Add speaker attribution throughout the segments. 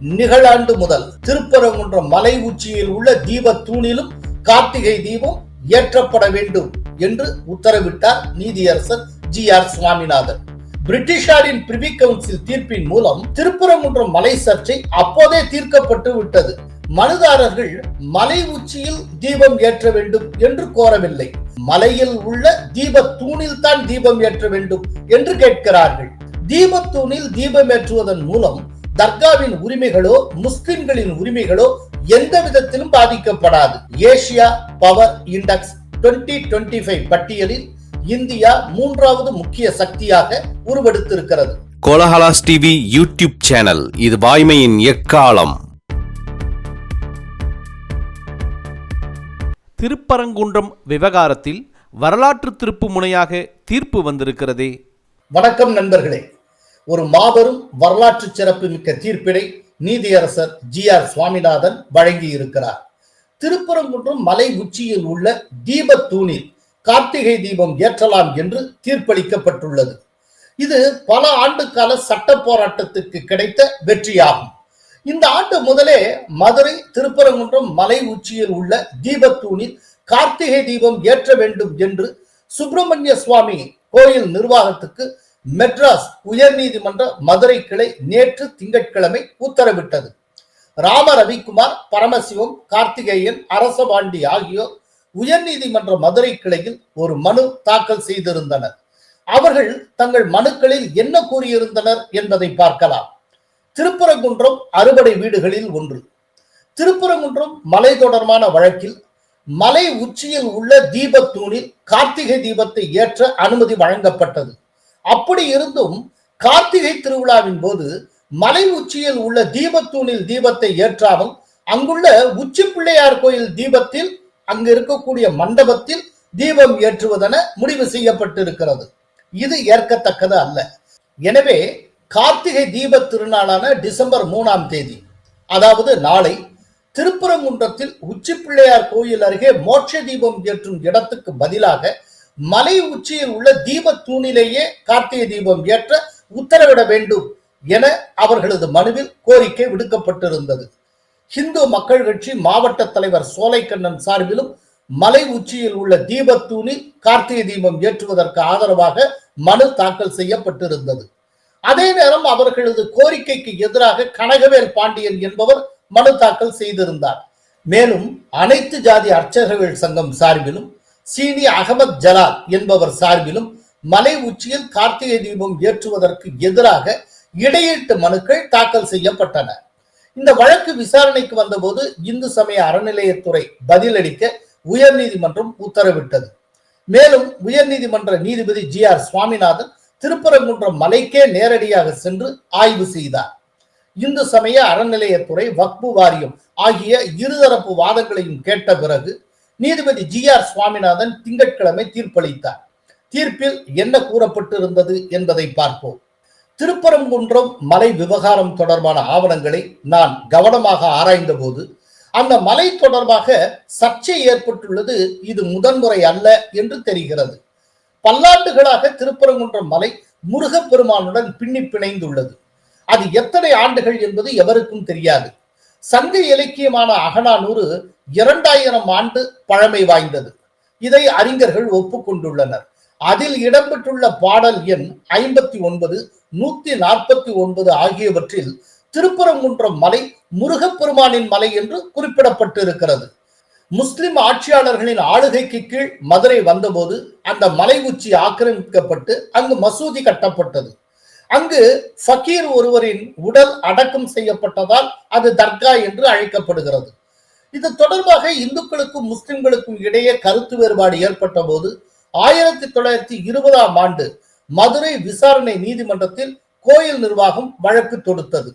Speaker 1: நிகழாண்டு முதல் திருப்பரங்குன்ற மலை உச்சியில் உள்ள தீப தூணிலும் கார்த்திகை தீபம் ஏற்றப்பட வேண்டும் என்று உத்தரவிட்டார் நீதியரசர் ஜி ஆர் சுவாமிநாதன். பிரிட்டிஷாரின் பிரிவி கவுன்சில் தீர்ப்பின் மூலம் திருப்பரங்குன்றம் மலை சர்ச்சை அப்போதே தீர்க்கப்பட்டு விட்டது. மனுதாரர்கள் மலை உச்சியில் தீபம் ஏற்ற வேண்டும் என்று கோரவில்லை. மலையில் உள்ள தீப தூணில் தான் தீபம் ஏற்ற வேண்டும் என்று கேட்கிறார்கள். தீபத்தூணில் தீபம் ஏற்றுவதன் மூலம் தர்காவின் உரிமைகளோ முஸ்லிம்களின் உரிமைகளோ எந்த விதத்திலும் பாதிக்கப்படாது. ஏசியா பவர் இண்டெக்ஸ் 2025 பட்டியலில் இந்தியா மூன்றாவது முக்கிய சக்தியாக உருவெடுத்திருக்கிறது.
Speaker 2: Kolahalas TV YouTube channel. இது வாய்மையின் எக்காலம்.
Speaker 3: திருப்பரங்குன்றம் விவகாரத்தில் வரலாற்று திருப்பு முனையாக தீர்ப்பு வந்திருக்கிறதே.
Speaker 1: வணக்கம் நண்பர்களே. ஒரு மாபெரும் வரலாற்று சிறப்பு மிக்க தீர்ப்பினை நீதியரசர் ஜி ஆர் சுவாமிநாதன் வழங்கி இருக்கிறார் திருப்பரங்குன்றம் மலை உச்சியில் உள்ள தீபத்தூணில் கார்த்திகை தீபம் ஏற்றலாம் என்று தீர்ப்பளிக்கப்பட்டுள்ளது. இது பல ஆண்டு கால சட்ட போராட்டத்துக்கு கிடைத்த வெற்றியாகும். இந்த ஆண்டு முதலே மதுரை திருப்பரங்குன்றம் மலை உச்சியில் உள்ள தீபத்தூணில் கார்த்திகை தீபம் ஏற்ற வேண்டும் என்று சுப்பிரமணிய சுவாமி கோயில் நிர்வாகத்துக்கு மெட்ராஸ் உயர்நீதிமன்ற மதுரை கிளை நேற்று திங்கட்கிழமை உத்தரவிட்டது. ராம ரவிக்குமார் பரமசிவம் கார்த்திகேயன் அரசபாண்டி ஆகியோர் உயர்நீதிமன்ற மதுரை கிளையில் ஒரு மனு தாக்கல் செய்திருந்தனர். அவர்கள் தங்கள் மனுக்களில் என்ன கூறியிருந்தனர் என்பதை பார்க்கலாம். திருப்பரங்குன்றம் அறுபடை வீடுகளில் ஒன்று. திருப்பரங்குன்றம் மலை தொடர்பான வழக்கில் மலை உச்சியில் உள்ள தீபத்தூணில் கார்த்திகை தீபத்தை ஏற்ற அனுமதி வழங்கப்பட்டது. அப்படி இருந்தும் கார்த்திகை திருவிழாவின் போது மலை உச்சியில் உள்ள தீபத்தூணில் தீபத்தை ஏற்றாமல் அங்குள்ள உச்சி பிள்ளையார் கோயில் தீபத்தில் அங்கு இருக்கக்கூடிய மண்டபத்தில் தீபம் ஏற்றுவதென முடிவு செய்யப்பட்டிருக்கிறது. இது ஏற்கத்தக்கது அல்ல. எனவே கார்த்திகை தீப திருநாளான டிசம்பர் மூணாம் தேதி அதாவது நாளை திருப்பரங்குன்றத்தில் உச்சி பிள்ளையார் கோயில் அருகே மோட்ச தீபம் ஏற்றும் இடத்துக்கு பதிலாக மலை உச்சியில் உள்ள தீப தூணிலேயே கார்த்திகை தீபம் ஏற்ற உத்தரவிட வேண்டும் என அவர்களது மனுவில் கோரிக்கை விடுக்கப்பட்டிருந்தது. ஹிந்து மக்கள் கட்சி மாவட்ட தலைவர் சோலைக்கண்ணன் சார்பிலும் மலை உச்சியில் உள்ள தீபத்தூணில் கார்த்திகை தீபம் ஏற்றுவதற்கு ஆதரவாக மனு தாக்கல் செய்யப்பட்டிருந்தது. அதே நேரம் அவர்களது கோரிக்கைக்கு எதிராக கனகவேல் பாண்டியன் என்பவர் மனு தாக்கல் செய்திருந்தார். மேலும் அனைத்து ஜாதி அர்ச்சகர்கள் சங்கம் சார்பிலும் சீனி அகமத் ஜலால் என்பவர் சார்பிலும் மலை உச்சியில் கார்த்திகை தீபம் ஏற்றுவதற்கு எதிராக இடையீட்டு மனுக்கள் தாக்கல் செய்யப்பட்டன. இந்த வழக்கு விசாரணைக்கு வந்தபோது இந்து சமய அறநிலையத்துறை பதிலளிக்க உயர்நீதிமன்றம் உத்தரவிட்டது. மேலும் உயர்நீதிமன்ற நீதிபதி ஜி ஆர் சுவாமிநாதன் திருப்பரங்குன்றம் மலைக்கே நேரடியாக சென்று ஆய்வு செய்தார். இந்து சமய அறநிலையத்துறை வக்பு வாரியம் ஆகிய இருதரப்பு வாதங்களையும் கேட்ட பிறகு நீதிபதி ஜி ஆர் சுவாமிநாதன் திங்கட்கிழமை தீர்ப்பளித்தார். தீர்ப்பில் என்ன கூறப்பட்டிருந்தது என்பதை பார்ப்போம். திருப்பரங்குன்றம் மலை விவகாரம் தொடர்பான ஆவணங்களை நான் கவனமாக ஆராய்ந்த போது அந்த மலை தொடர்பாக சர்ச்சை ஏற்பட்டுள்ளது இது முதன்முறை அல்ல என்று தெரிகிறது. பல்லாண்டுகளாக திருப்பரங்குன்றம் மலை முருகப்பெருமானுடன் பின்னி பிணைந்துள்ளது. அது எத்தனை ஆண்டுகள் என்பது எவருக்கும் தெரியாது. சங்க இலக்கியமான அகநானூறு இரண்டாயிரம் ஆண்டு பழமை வாய்ந்தது. இதை அறிஞர்கள் ஒப்புக்கொண்டுள்ளனர். அதில் இடம்பெற்றுள்ள பாடல் எண் ஐம்பத்தி ஒன்பது நூத்தி நாற்பத்தி ஒன்பது ஆகியவற்றில் திருப்பரங்குன்றம் மலை முருகப்பெருமானின் மலை என்று குறிப்பிடப்பட்டிருக்கிறது. முஸ்லிம் ஆட்சியாளர்களின் ஆளுகைக்கு கீழ் மதுரை வந்தபோது அந்த மலை உச்சி ஆக்கிரமிக்கப்பட்டு அங்கு மசூதி கட்டப்பட்டது. அங்கு ஃபக்கீர் ஒருவரின் உடல் அடக்கம் செய்யப்பட்டதால் அது தர்கா என்று அழைக்கப்படுகிறது. இது தொடர்பாக இந்துக்களுக்கும் முஸ்லிம்களுக்கும் இடையே கருத்து வேறுபாடு ஏற்பட்ட போது ஆயிரத்தி தொள்ளாயிரத்தி இருபதாம் ஆண்டு மதுரை விசாரணை நீதிமன்றத்தில் கோயில் நிர்வாகம் வழக்கு தொடுத்தது.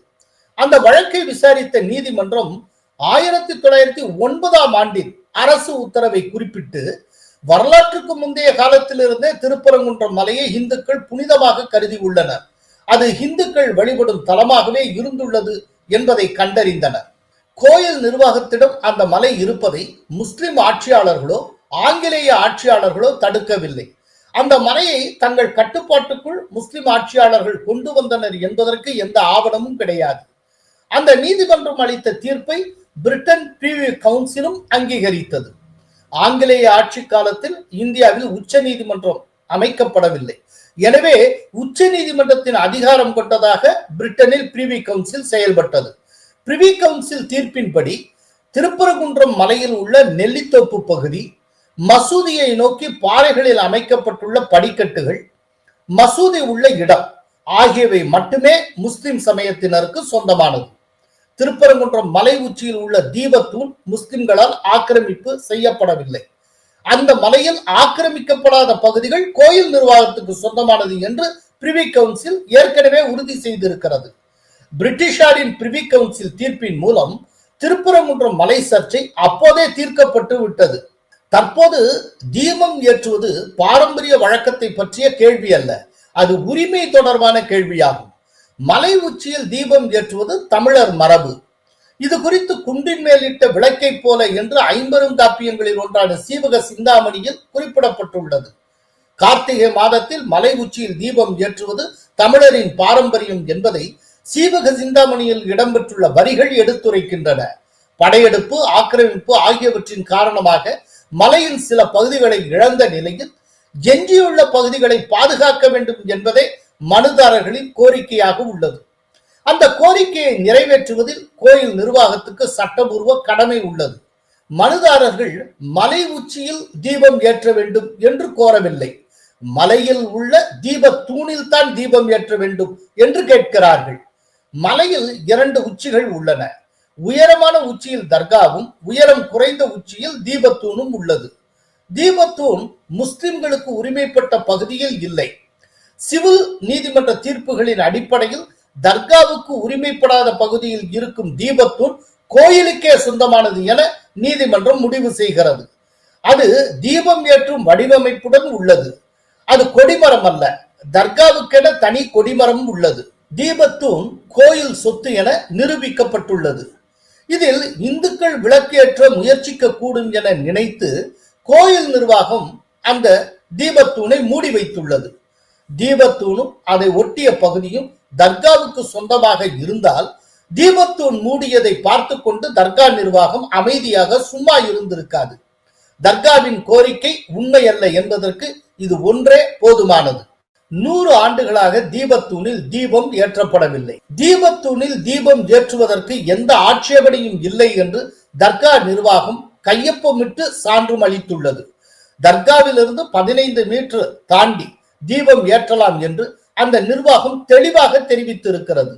Speaker 1: அந்த வழக்கை விசாரித்த நீதிமன்றம் ஆயிரத்தி தொள்ளாயிரத்தி ஒன்பதாம் ஆண்டின் அரசு உத்தரவை குறிப்பிட்டு வரலாற்றுக்கு முந்தைய காலத்திலிருந்தே திருப்பரங்குன்றம் மலையை இந்துக்கள் புனிதமாக கருதி உள்ளனர். அது இந்துக்கள் வழிபடும் தலமாகவே இருந்துள்ளது என்பதை கண்டறிந்தனர். கோயில் நிர்வாகத்திடம் அந்த மலை இருப்பதை முஸ்லிம் ஆட்சியாளர்களோ ஆங்கிலேய ஆட்சியாளர்களோ தடுக்கவில்லை. அந்த மலையை தங்கள் கட்டுப்பாட்டுக்குள் முஸ்லிம் ஆட்சியாளர்கள் கொண்டு வந்தனர் என்பதற்கு எந்த ஆவணமும் கிடையாது. அந்த நீதிமன்றம் அளித்த தீர்ப்பை பிரிட்டன் பிரிவியூ கவுன்சிலும் அங்கீகரித்தது. ஆங்கிலேய ஆட்சி காலத்தில் இந்தியாவில் உச்ச நீதிமன்றம் அமைக்கப்படவில்லை. எனவே உச்ச நீதிமன்றத்தின் அதிகாரம் கொண்டதாக பிரிட்டனில் பிரிவி கவுன்சில் செயல்பட்டது. பிரிவி கவுன்சில் தீர்ப்பின்படி திருப்பரங்குன்றம் மலையில் உள்ள நெல்லித்தோப்பு பகுதி மசூதியை நோக்கி பாறைகளில் அமைக்கப்பட்டுள்ள படிக்கட்டுகள் மசூதி உள்ள இடம் ஆகியவை மட்டுமே முஸ்லிம் சமயத்தினருக்கு சொந்தமானது. திருப்பரங்குன்றம் மலை உச்சியில் உள்ள தீபத்தூண் முஸ்லிம்களால் ஆக்கிரமிப்பு செய்யப்படவில்லை. அந்த மலையில் ஆக்கிரமிக்கப்படாத பகுதிகள் கோயில் நிர்வாகத்துக்கு சொந்தமானது என்று பிரிவி கவுன்சில் ஏற்கனவே உறுதி செய்திருக்கிறது. பிரிட்டிஷாரின் பிரிவி கவுன்சில் தீர்ப்பின் மூலம் திருப்பரங்குன்றம் மலை சர்ச்சை அப்போதே தீர்க்கப்பட்டு விட்டது. தற்போது தீபம் ஏற்றுவது பாரம்பரிய வழக்கத்தை பற்றிய கேள்வி அல்ல. அது உரிமை தொடர்பான கேள்வியாகும். மலை உச்சியில் தீபம் ஏற்றுவது தமிழர் மரபு. இது குறித்து குண்டின் மேலிட்ட விளக்கை போல என்று ஐம்பெரும் காப்பியங்களில் ஒன்றான சீவக சிந்தாமணியில் குறிப்பிடப்பட்டுள்ளது. கார்த்திகை மாதத்தில் மலை உச்சியில் தீபம் ஏற்றுவது தமிழரின் பாரம்பரியம் என்பதை சீவக சிந்தாமணியில் இடம்பெற்றுள்ள வரிகள் எடுத்துரைக்கின்றன. படையெடுப்பு ஆக்கிரமிப்பு ஆகியவற்றின் காரணமாக மலையின் சில பகுதிகளை இழந்த நிலையில் எஞ்சியுள்ள பகுதிகளை பாதுகாக்க வேண்டும் என்பதே மனுதாரர்களின் கோரிக்கையாக உள்ளது. அந்த கோரிக்கையை நிறைவேற்றுவதில் கோயில் நிர்வாகத்துக்கு சட்டபூர்வ கடமை உள்ளது. மனுதாரர்கள் மலை உச்சியில் தீபம் ஏற்ற வேண்டும் என்று கோரவில்லை. மலையில் உள்ள தீப தூணில் தான் தீபம் ஏற்ற வேண்டும் என்று கேட்கிறார்கள். மலையில் இரண்டு உச்சிகள் உள்ளன. உயரமான உச்சியில் தர்காவும் உயரம் குறைந்த உச்சியில் தீபத்தூணும் உள்ளது. தீபத்தூண் முஸ்லிம்களுக்கு உரிமைப்பட்ட பகுதியில் இல்லை. சிவில் நீதிமன்ற தீர்ப்புகளின் அடிப்படையில் தர்காவுக்கு உரிமைப்படாத பகுதியில் இருக்கும் தீபத்தூண் கோயிலுக்கே சொந்தமானது என நீதிமன்றம் முடிவு செய்கிறது. அது தீபம் ஏற்றும் வடிவமைப்புடன் உள்ளது. அது கொடிமரம் அல்ல. தர்காவுக்கென தனி கொடிமரம் உள்ளது. தீபத்தூண் கோயில் சொத்து என நிரூபிக்கப்பட்டுள்ளது. இதில் இந்துக்கள் விளக்கேற்ற முயற்சிக்க கூடும் என நினைத்து கோயில் நிர்வாகம் அந்த தீபத்தூணை மூடி வைத்துள்ளது. தீபத்தூணும் அதை ஒட்டிய பகுதியும் தர்காவுக்கு சொந்தமாக இருந்தால் தீபத்தூண் மூடியதை பார்த்து கொண்டு தர்கா நிர்வாகம் அமைதியாக சும்மா இருந்திருக்காது. தர்காவின் கோரிக்கை உண்மை அல்ல என்பதற்கு இது ஒன்றே போதுமானது. நூறு ஆண்டுகளாக தீபத்தூணில் தீபம் ஏற்றப்படவில்லை. தீபத்தூணில் தீபம் ஏற்றுவதற்கு எந்த ஆட்சேபனையும் இல்லை என்று தர்கா நிர்வாகம் கையொப்பமிட்டு சான்றும் அளித்துள்ளது தர்காவிலிருந்து பதினைந்து மீட்டர் தாண்டி தீபம் ஏற்றலாம் என்று அந்த நிர்வாகம் தெளிவாக தெரிவித்திருக்கிறது.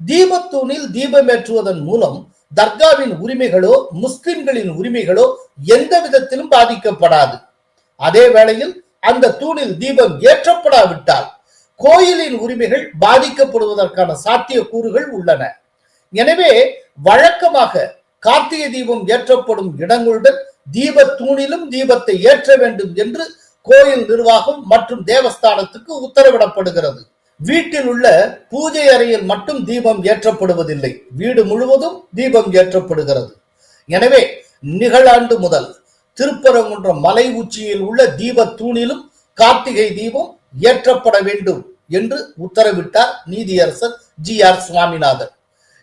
Speaker 1: தீபத்தூணில் தீபம் ஏற்றுவதன் மூலம் தர்காவின் உரிமைகளோ முஸ்லிம்களின் உரிமைகளோ எந்த விதத்திலும் பாதிக்கப்படாது. அதே வேளையில் அந்த தூணில் தீபம் ஏற்றப்படாவிட்டால் கோயிலின் உரிமைகள் பாதிக்கப்படுவதற்கான சாத்தியக்கூறுகள் உள்ளன. எனவே வழக்கமாக கார்த்திகை தீபம் ஏற்றப்படும் இடங்களுடன் தீப தூணிலும் தீபத்தை ஏற்ற வேண்டும் என்று கோயில் நிர்வாகம் மற்றும் தேவஸ்தானத்துக்கு உத்தரவிடப்படுகிறது. வீட்டில் உள்ள பூஜை அறையில் மட்டும் தீபம் ஏற்றப்படுவதில்லை. வீடு முழுவதும் தீபம் ஏற்றப்படுகிறது. எனவே நிகழாண்டு முதல் திருப்பரங்குன்றம் மலை உச்சியில் உள்ள தீப தூணிலும் கார்த்திகை தீபம் ஏற்றப்பட வேண்டும் என்று உத்தரவிட்டார் நீதியரசர் ஜி ஆர் சுவாமிநாதன்.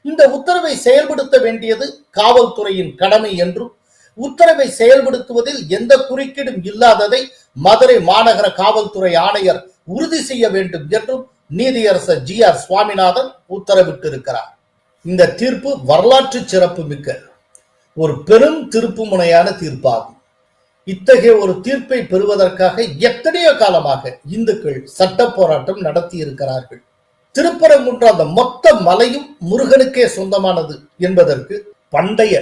Speaker 1: இந்த உத்தரவை செயல்படுத்த வேண்டியது காவல்துறையின் கடமை என்றும் உத்தரவை செயல்படுத்துவதில் எந்த குறுக்கீடும் இல்லாததை மதுரை மாநகர காவல்துறை ஆணையர் உறுதி செய்ய வேண்டும் என்றும் நீதியரசர் ஜி ஆர் சுவாமிநாதன் உத்தரவிட்டிருக்கிறார். இந்த தீர்ப்பு வரலாற்று சிறப்பு மிக்க ஒரு பெரும் திருப்பு முனையான தீர்ப்பாகும். இத்தகைய ஒரு தீர்ப்பை பெறுவதற்காக எத்தனையோ காலமாக இந்துக்கள் சட்ட போராட்டம் நடத்தி இருக்கிறார்கள் திருப்பரங்குன்ற அந்த மொத்த மலையும் முருகனுக்கே சொந்தமானது என்பதற்கு பண்டைய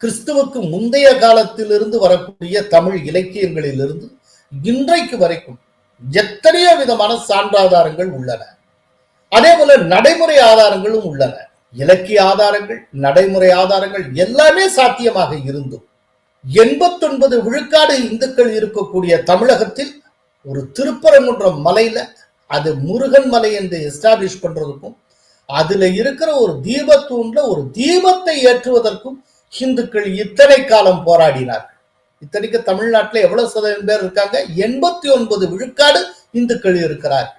Speaker 1: கிறிஸ்துவுக்கு முந்தைய காலத்திலிருந்து வரக்கூடிய தமிழ் இலக்கியங்களிலிருந்து இன்றைக்கு வரைக்கும் எத்தனையோ விதமான சான்றாதாரங்கள் உள்ளன. அதே போல நடைமுறை ஆதாரங்களும் உள்ளன. இலக்கிய ஆதாரங்கள் நடைமுறை ஆதாரங்கள் எல்லாமே சாத்தியமாக இருந்தும் எண்பத்தொன்பது விழுக்காடு இந்துக்கள் இருக்கக்கூடிய தமிழகத்தில் ஒரு திருப்பரங்குன்றம் மலையில அது முருகன் மலை என்று எஸ்டாப்ளிஷ் பண்றதுக்கும் அதுல இருக்கிற ஒரு தீபத்தூண்ல ஒரு தீபத்தை ஏற்றுவதற்கும் ஹிந்துக்கள் இத்தனை காலம் போராடினார்கள். இத்தனைக்கு தமிழ்நாட்டில் எவ்வளவு சதவீதம் பேர் இருக்காங்க? எண்பத்தி ஒன்பது விழுக்காடு இந்துக்கள் இருக்கிறார்கள்.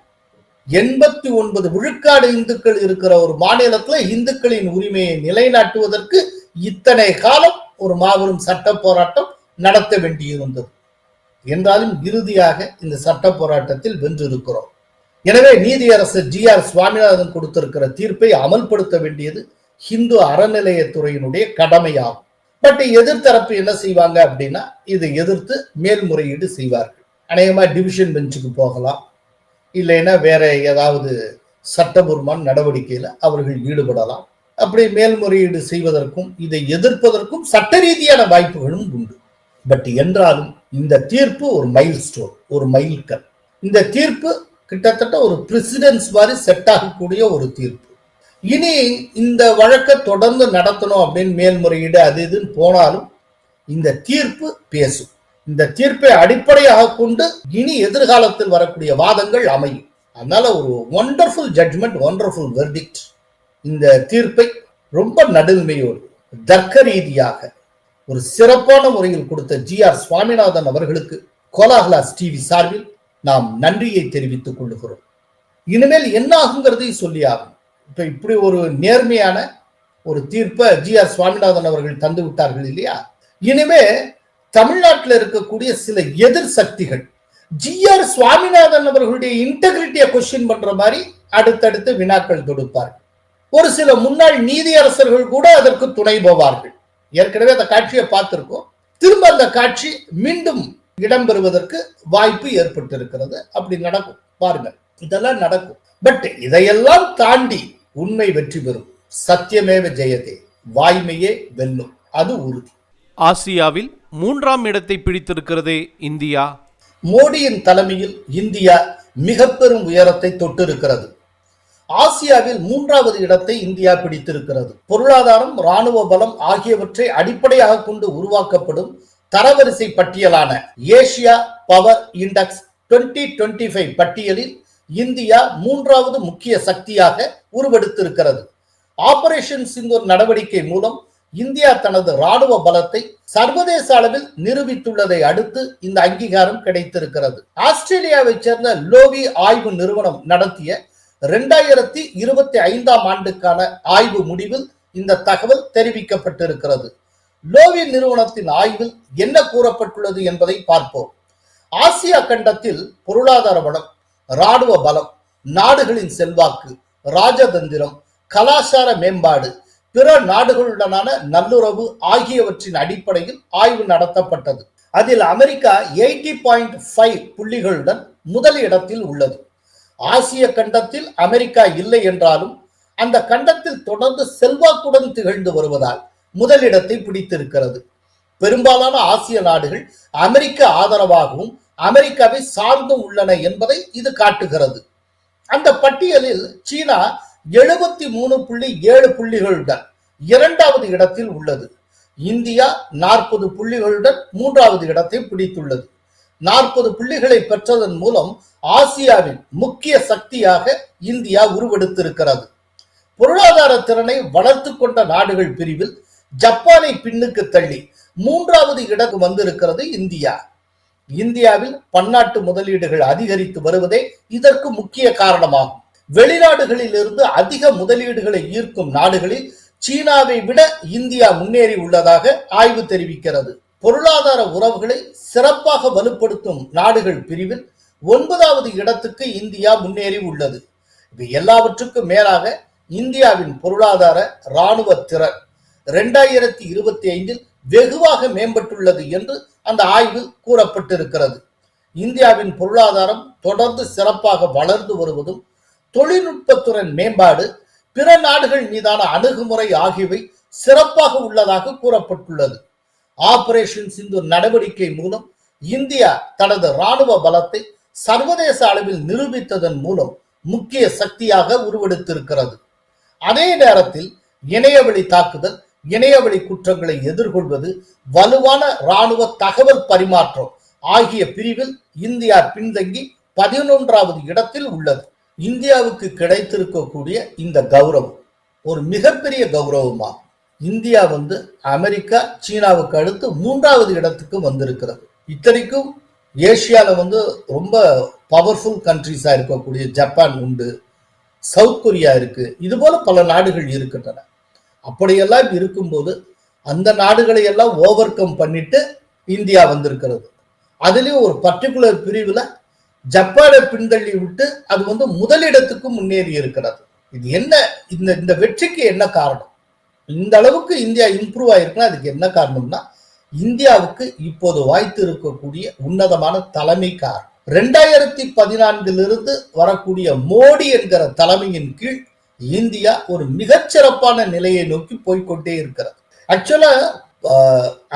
Speaker 1: எண்பத்தி ஒன்பது விழுக்காடு இந்துக்கள் இருக்கிற ஒரு மாநிலத்துல இந்துக்களின் உரிமையை நிலைநாட்டுவதற்கு இத்தனை காலம் ஒரு மாபெரும் சட்ட போராட்டம் நடத்த வேண்டியிருந்தது. என்றாலும் இறுதியாக இந்த சட்ட போராட்டத்தில் வென்றிருக்கிறோம். எனவே நீதியரசர் ஜி ஆர் சுவாமிநாதன் கொடுத்திருக்கிற தீர்ப்பை அமல்படுத்த வேண்டியது ஹிந்து அறநிலையத்துறையினுடைய கடமையாகும். பட் எதிர்த்தரப்பு என்ன செய்வாங்க அப்படின்னா இதை எதிர்த்து மேல்முறையீடு செய்வார்கள். அநேகமா டிவிஷன் பெஞ்சுக்கு போகலாம். இல்லைன்னா வேற ஏதாவது சட்டபூர்வமான நடவடிக்கையில் அவர்கள் ஈடுபடலாம். அப்படி மேல்முறையீடு செய்வதற்கும் இதை எதிர்ப்பதற்கும் சட்ட ரீதியான வாய்ப்புகளும் உண்டு. பட் என்றாலும் இந்த தீர்ப்பு ஒரு மைல் ஸ்டோன் ஒரு மைல்கல் இந்த தீர்ப்பு கிட்டத்தட்ட ஒரு பிரசிடென்ஸ் மாதிரி செட் ஆகக்கூடிய ஒரு தீர்ப்பு. இனி இந்த வழக்கை தொடர்ந்து நடத்தணும் அப்படின்னு மேல்முறையீடு அது இதுன்னு போனாலும் இந்த தீர்ப்பு பேசும் இந்த தீர்ப்பை அடிப்படையாக கொண்டு இனி எதிர்காலத்தில் வரக்கூடிய வாதங்கள் அமையும். அதனால ஒரு ஒண்டர்ஃபுல் ஜட்ஜ்மெண்ட் ஒண்டர்ஃபுல் வெர்டிக்ட் இந்த தீர்ப்பை ரொம்ப நடுமையோடு தர்க்க ரீதியாக ஒரு சிறப்பான முறையில் கொடுத்த ஜி ஆர் சுவாமிநாதன் அவர்களுக்கு கோலாகலாஸ் டிவி சார்பில் நாம் நன்றியை தெரிவித்துக் கொள்ளுகிறோம் இனிமேல் என்ன ஆகுங்கிறதையும் சொல்லி ஆகும் இப்ப இப்படி ஒரு நேர்மையான ஒரு தீர்ப்பை ஜி ஆர் சுவாமிநாதன் அவர்கள் தந்து விட்டார்கள் இல்லையா? இனிமே தமிழ்நாட்டில் இருக்கக்கூடிய சில எதிர் சக்திகள் ஜி ஆர் சுவாமிநாதன் அவர்களுடைய இன்டெகிரிட்டியை கொஸ்டின் பண்ற மாதிரி அடுத்தடுத்து வினாக்கள் தொடுப்பார்கள். ஒரு சில முன்னாள் நீதியரசர்கள் கூட அதற்கு துணை போவார்கள். ஏற்கனவே அந்த காட்சியை பார்த்திருக்கோம். திரும்ப அந்த காட்சி மீண்டும் இடம்பெறுவதற்கு வாய்ப்பு ஏற்பட்டிருக்கிறது. அப்படி நடக்கும். பாருங்கள் இதெல்லாம் நடக்கும். பட் இதையெல்லாம் தாண்டி உண்மை வெற்றி பெறும். சத்தியமேவ ஜெயதே வாய்மையே வெல்லும். அது உறுதி.
Speaker 3: ஆசியாவில் மூன்றாம் இடத்தை பிடித்திருக்கிறதே இந்தியா.
Speaker 1: மோடியின் தலைமையில் இந்தியா மிக பெரும் உயரத்தை தொட்டிருக்கிறது. ஆசியாவில் மூன்றாவது இடத்தை இந்தியா பிடித்திருக்கிறது. பொருளாதாரம் ராணுவ பலம் ஆகியவற்றை அடிப்படையாக கொண்டு உருவாக்கப்படும் தரவரிசை பட்டியலான ஏசியா பவர் இண்டெக்ஸ் 2025 பட்டியலில் இந்தியா மூன்றாவது முக்கிய சக்தியாக உருவெடுத்திருக்கிறது. ஆபரேஷன் சிந்தூர் நடவடிக்கை மூலம் இந்தியா தனது ராணுவ பலத்தை சர்வதேச அளவில் நிரூபித்துள்ளதை அடுத்து இந்த அங்கீகாரம் கிடைத்திருக்கிறது. ஆஸ்திரேலியாவை சேர்ந்த லோவி ஆய்வு நிறுவனம் நடத்திய இரண்டாயிரத்தி இருபத்தி ஐந்தாம் ஆண்டுக்கான ஆய்வு முடிவில் இந்த தகவல் தெரிவிக்கப்பட்டிருக்கிறது. லோவி நிறுவனத்தின் ஆய்வில் என்ன கூறப்பட்டுள்ளது என்பதை பார்ப்போம். ஆசியா கண்டத்தில் பொருளாதார வளம் இராணுவ பலம் நாடுகளின் செல்வாக்கு ராஜதந்திரம் கலாச்சார மேம்பாடு பிற நாடுகளுடனான நல்லுறவு ஆகியவற்றின் அடிப்படையில் ஆய்வு நடத்தப்பட்டது. அதில் அமெரிக்கா எயிட்டி பாயிண்ட் ஃபைவ் புள்ளிகளுடன் முதல் இடத்தில் உள்ளது. ஆசிய கண்டத்தில் அமெரிக்கா இல்லை என்றாலும் அந்த கண்டத்தில் தொடர்ந்து செல்வாக்குடன் திகழ்ந்து வருவதால் முதலிடத்தை பிடித்திருக்கிறது. பெரும்பாலான ஆசிய நாடுகள் அமெரிக்க ஆதரவாகவும் அமெரிக்காவை சார்ந்தும் உள்ளன என்பதை இது காட்டுகிறது. அந்த பட்டியலில் சீனா எழுபத்தி மூணு புள்ளி ஏழு புள்ளிகளுடன் இரண்டாவது இடத்தில் உள்ளது. இந்தியா நாற்பது புள்ளிகளுடன் மூன்றாவது இடத்தை பிடித்துள்ளது. நாற்பது புள்ளிகளை பெற்றதன் மூலம் ஆசியாவின் முக்கிய சக்தியாக இந்தியா உருவெடுத்திருக்கிறது. பொருளாதார திறனை வளர்த்து கொண்ட நாடுகள் பிரிவில் ஜப்பானை பின்னுக்கு தள்ளி மூன்றாவது இடம் வந்திருக்கிறது இந்தியா. இந்தியாவில் பன்னாட்டு முதலீடுகள் அதிகரித்து வருவதே இதற்கு முக்கிய காரணமாகும். வெளிநாடுகளில் இருந்து அதிக முதலீடுகளை ஈர்க்கும் நாடுகளில் சீனாவை விட இந்தியா முன்னேறி உள்ளதாக ஆய்வு தெரிவிக்கிறது. பொருளாதார உறவுகளை சிறப்பாக வலுப்படுத்தும் நாடுகள் பிரிவில் ஒன்பதாவது இடத்துக்கு இந்தியா முன்னேறி உள்ளது. இது எல்லாவற்றுக்கும் மேலாக இந்தியாவின் பொருளாதார இராணுவ திறன். இரண்டாயிரத்தி இருபத்தி ஐந்தில் வெகுவாக மேம்பட்டுள்ளது என்று அந்த ஆய்வில் கூறப்பட்டிருக்கிறது. இந்தியாவின் பொருளாதாரம் தொடர்ந்து சிறப்பாக வளர்ந்து வருவதும் தொழில்நுட்பத்துறை மேம்பாடு பிற நாடுகள் மீதான அணுகுமுறை ஆகியவை சிறப்பாக உள்ளதாக கூறப்பட்டுள்ளது. ஆபரேஷன் சிந்து நடவடிக்கை மூலம் இந்தியா தனது ராணுவ பலத்தை சர்வதேச அளவில் நிரூபித்ததன் மூலம் முக்கிய சக்தியாக உருவெடுத்திருக்கிறது. அதே நேரத்தில் இணையவழி தாக்குதல் இணையவழி குற்றங்களை எதிர்கொள்வது வலுவான ராணுவ தகவல் பரிமாற்றம் ஆகிய பிரிவில் இந்தியா பின்தங்கி பதினொன்றாவது இடத்தில் உள்ளது. இந்தியாவுக்கு கிடைத்திருக்கக்கூடிய இந்த கௌரவம் ஒரு மிகப்பெரிய கௌரவமாகும். இந்தியா வந்து அமெரிக்கா சீனாவுக்கு அடுத்து மூன்றாவது இடத்துக்கு வந்திருக்கிறது. இத்தனைக்கும் ஏஷியாவில் வந்து ரொம்ப பவர்ஃபுல் கண்ட்ரிஸாக இருக்கக்கூடிய ஜப்பான் உண்டு சவுத் கொரியா இருக்கு இது போல பல நாடுகள் இருக்கின்றன. அப்படியெல்லாம் இருக்கும்போது அந்த நாடுகளை எல்லாம் ஓவர் கம் பண்ணிட்டு இந்தியா வந்திருக்கிறது. அதுலயும் ஒரு பர்டிகுலர் பிரிவில் ஜப்பானை பின்தள்ளி விட்டு அது வந்து முதலிடத்துக்கு முன்னேறி இருக்கிறது. இது என்ன? இந்த இந்த வெற்றிக்கு என்ன காரணம்? இந்த அளவுக்கு இந்தியா இம்ப்ரூவ் ஆயிருக்குன்னா அதுக்கு என்ன காரணம்னா இந்தியாவுக்கு இப்போது வாய்த்து இருக்கக்கூடிய உன்னதமான தலைமை காரணம் ரெண்டாயிரத்தி பதினான்கிலிருந்து வரக்கூடிய மோடி என்கிற தலைமையின் கீழ் இந்தியா ஒரு மிகச்சிறப்பான நிலையை நோக்கி போய்க்கொண்டே இருக்கிறது. ஆக்சுவலா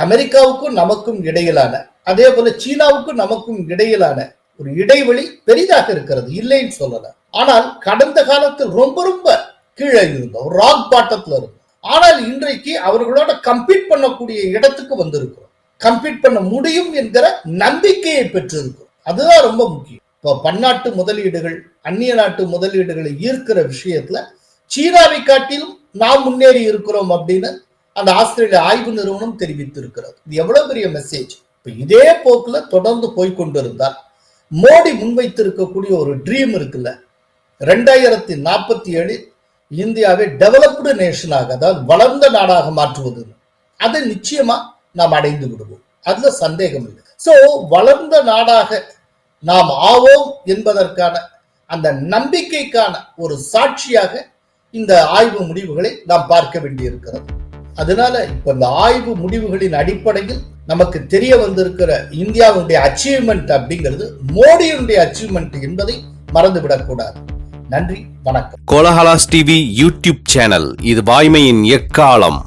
Speaker 1: அமெரிக்காவுக்கும் நமக்கும் இடையிலான அதே போல சீனாவுக்கும் நமக்கும் இடையிலான ஒரு இடைவெளி பெரிதாக இருக்கிறது. இல்லைன்னு சொல்லல. ஆனால் கடந்த காலத்தில் ரொம்ப ரொம்ப கீழே இருந்தோம் ராக் பாட்டத்துல இருந்தோம் ஆனால் இன்றைக்கு அவர்களோட கம்பீட் பண்ணக்கூடிய இடத்துக்கு வந்திருக்கிறோம். கம்பீட் பண்ண முடியும் என்கிற நம்பிக்கையை பெற்றிருக்கிறோம். அதுதான் ரொம்ப முக்கியம். இப்போ பன்னாட்டு முதலீடுகள் அந்நிய நாட்டு முதலீடுகளை ஈர்க்கிற விஷயத்துல சீனாவை காட்டிலும் நாம் முன்னேறி இருக்கிறோம் அப்படின்னு அந்த ஆஸ்திரேலிய ஆய்வு நிறுவனம் தெரிவித்திருக்கிறது. இது எவ்வளவு பெரிய மெசேஜ் இப்ப இதே போக்குல தொடர்ந்து போய்கொண்டிருந்தால் மோடி முன்வைத்திருக்கக்கூடிய ஒரு ட்ரீம் இருக்குல்ல ரெண்டாயிரத்தி நாற்பத்தி ஏழில் இந்தியாவை டெவலப்டு நேஷனாக அதாவது வளர்ந்த நாடாக மாற்றுவது. அதை நிச்சயமா நாம் அடைந்து விடுவோம். அதுல சந்தேகம் இல்லை. சோ வளர்ந்த நாடாக நாம் ஆவோம் என்பதற்கான அந்த நம்பிக்கைக்கான ஒரு சாட்சியாக இந்த ஆய்வு முடிவுகளை நாம் பார்க்க வேண்டியிருக்கிறது. அதனால இப்ப இந்த ஆய்வு முடிவுகளின் அடிப்படையில் நமக்கு தெரிய வந்திருக்கிற இந்தியாவுடைய அச்சீவ்மெண்ட் அப்படிங்கிறது மோடியினுடைய அச்சீவ்மெண்ட் என்பதை மறந்துவிடக்கூடாது நன்றி வணக்கம்.
Speaker 2: கோலஹலாஸ் டிவி யூடியூப் சேனல் இது வாய்மையின் எக்காலம்.